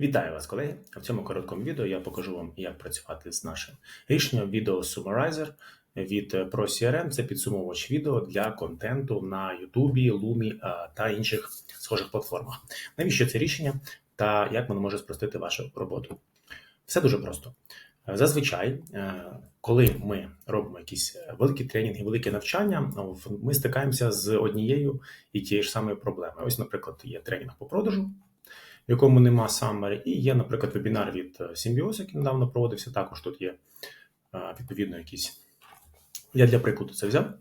Вітаю вас, колеги! В цьому короткому відео я покажу вам, як працювати з нашим рішенням відео Summarizer від ProCRM. Це підсумовувач відео для контенту на YouTube, Loom е, та інших схожих платформах. Навіщо це рішення та як воно може спростити вашу роботу? Все дуже просто. Зазвичай, е, коли ми робимо якісь великі тренінги, великі навчання, ми стикаємося з однією і тією ж самою проблемою. Ось, наприклад, є тренінг по продажу якому нема summary, і є, наприклад, вебінар від е, Symbiose, який недавно проводився. Також тут є е, відповідно якийсь. Я для прикладу це взяв.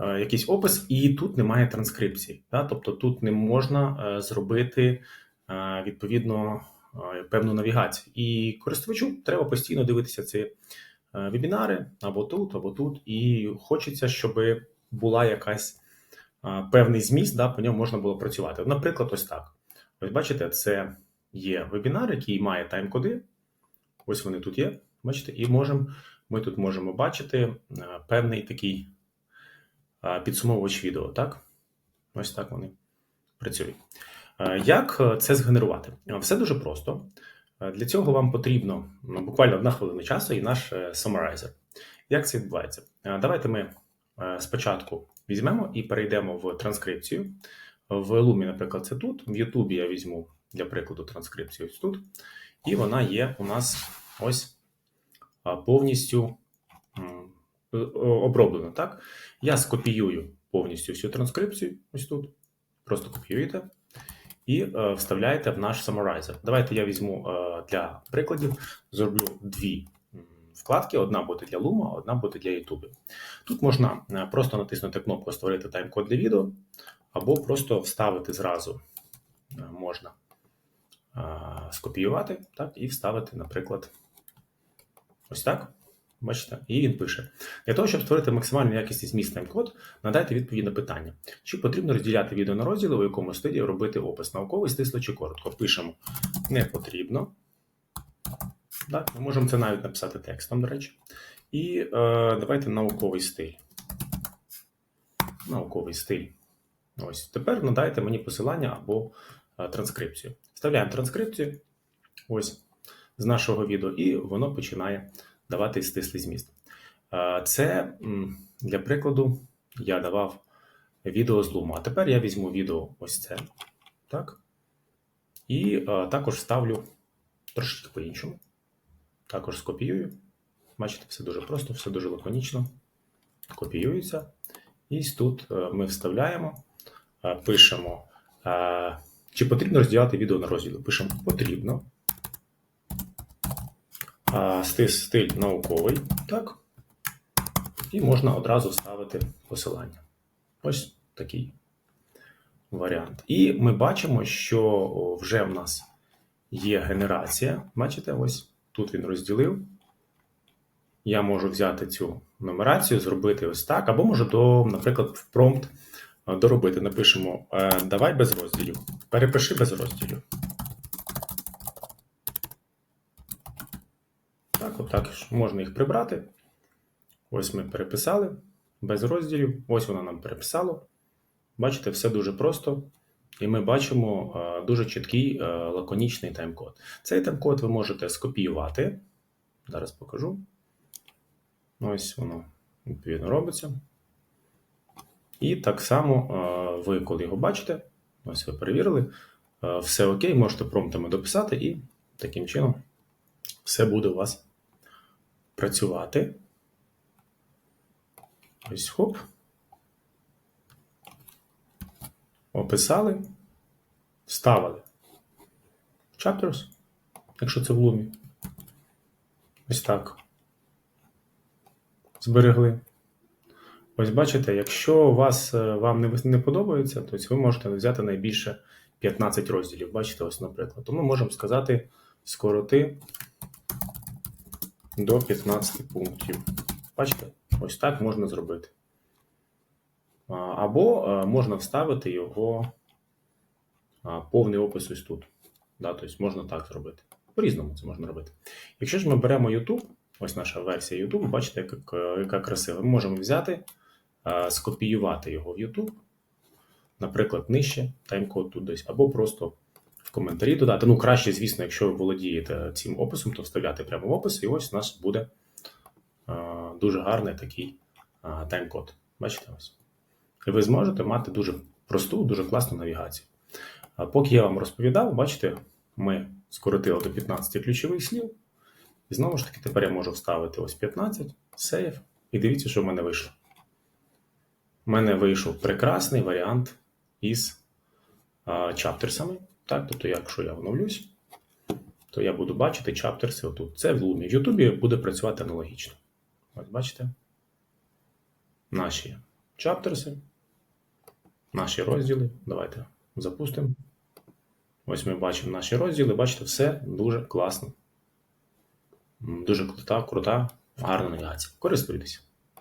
Е, якийсь опис, і тут немає транскрипції. Да? Тобто тут не можна зробити відповідно певну навігацію. І користувачу треба постійно дивитися ці вебінари або тут, або тут. І хочеться, щоб була якась певний зміст, да, по ньому можна було працювати. Наприклад, ось так. Ось бачите, це є вебінар, який має тайм-коди. Ось вони тут є. Бачите, і можемо, ми тут можемо бачити е, певний такий е, підсумовувач відео. так? Ось так вони працюють. Е, як це згенерувати? Все дуже просто. Для цього вам потрібно ну, буквально одна хвилина часу і наш summarizer. Як це відбувається? Давайте ми спочатку візьмемо і перейдемо в транскрипцію. В Лумі, наприклад, це тут. В Ютубі я візьму для прикладу транскрипцію ось тут. І вона є у нас ось повністю е, оброблена. Так? Я скопіюю повністю всю транскрипцію ось тут. Просто копіюєте і е, вставляєте в наш Summarizer. Давайте я візьму е, для прикладів, зроблю дві вкладки: одна буде для Luma, одна буде для YouTube. Тут можна просто натиснути кнопку Створити тайм-код для відео або просто вставити зразу е, можна скопіювати так, і вставити, наприклад, ось так. Бачите, і він пише: для того, щоб створити максимальну якість і зміст тайм-код, надайте відповідь на питання. Чи потрібно розділяти відео на розділи, у якому стилі робити опис науковий, стисло чи коротко? Пишемо не потрібно. Так, Ми можемо це навіть написати текстом, до речі. І е, давайте науковий стиль. Науковий стиль. Ось тепер надайте мені посилання або транскрипцію. Вставляємо транскрипцію ось з нашого відео, і воно починає давати стислий зміст. Це для прикладу я давав відео з Лума. А тепер я візьму відео ось це. Так? І також ставлю трошки по-іншому. Також скопіюю. Бачите, все дуже просто, все дуже лаконічно. Копіюється. І тут ми вставляємо. Е, пишемо, е, чи потрібно розділяти відео на розділи. Пишемо потрібно. Е, стиль, стиль науковий. Так. І можна одразу вставити посилання. Ось такий варіант. І ми бачимо, що вже в нас є генерація. Бачите, ось тут він розділив. Я можу взяти цю нумерацію, зробити ось так, або можу, до, наприклад, в промпт доробити. Напишемо е, давай без розділів. Перепиши без розділів. Так, отак можна їх прибрати. Ось ми переписали без розділів. Ось воно нам переписало. Бачите, все дуже просто. І ми бачимо е, дуже чіткий е, лаконічний тайм-код. Цей тайм-код ви можете скопіювати. Зараз покажу. Ось воно відповідно робиться. І так само е, ви, коли його бачите, ось ви перевірили, е, все окей, можете промптами дописати, і таким чином все буде у вас працювати. Ось хоп. Описали, вставили chapters, якщо це в лумі. Ось так. Зберегли. Ось бачите, якщо вас, е, вам не не подобається, то ви можете взяти найбільше 15 розділів. Бачите, ось, наприклад. То ми можемо сказати скороти до 15 пунктів. Бачите, ось так можна зробити. Або е, можна вставити його повний опис ось тут. Да, Тобто можна так зробити. По-різному це можна робити. Якщо ж ми беремо YouTube, ось наша версія YouTube, бачите, яка, яка красива. Ми можемо взяти скопіювати його в YouTube, наприклад, нижче таймкод тут десь, або просто в коментарі додати. Ну, краще, звісно, якщо ви володієте цим описом, то вставляти прямо в опис, і ось у нас буде е, дуже гарний такий е, тайм-код. Бачите ось. І ви зможете мати дуже просту, дуже класну навігацію. Поки я вам розповідав, бачите, ми скоротили до 15 ключових слів. І знову ж таки, тепер я можу вставити ось 15, сейв, і дивіться, що в мене вийшло. У мене вийшов прекрасний варіант із а, чаптерсами. Так, тобто, якщо я оновлюсь, то я буду бачити чаптерси отут. Це в Лумі. В Ютубі буде працювати аналогічно. Ось бачите? Наші чаптерси, наші розділи. Давайте запустимо. Ось ми бачимо наші розділи. Бачите, все дуже класно. Дуже крута, крута, гарна навігація. Користуйтесь.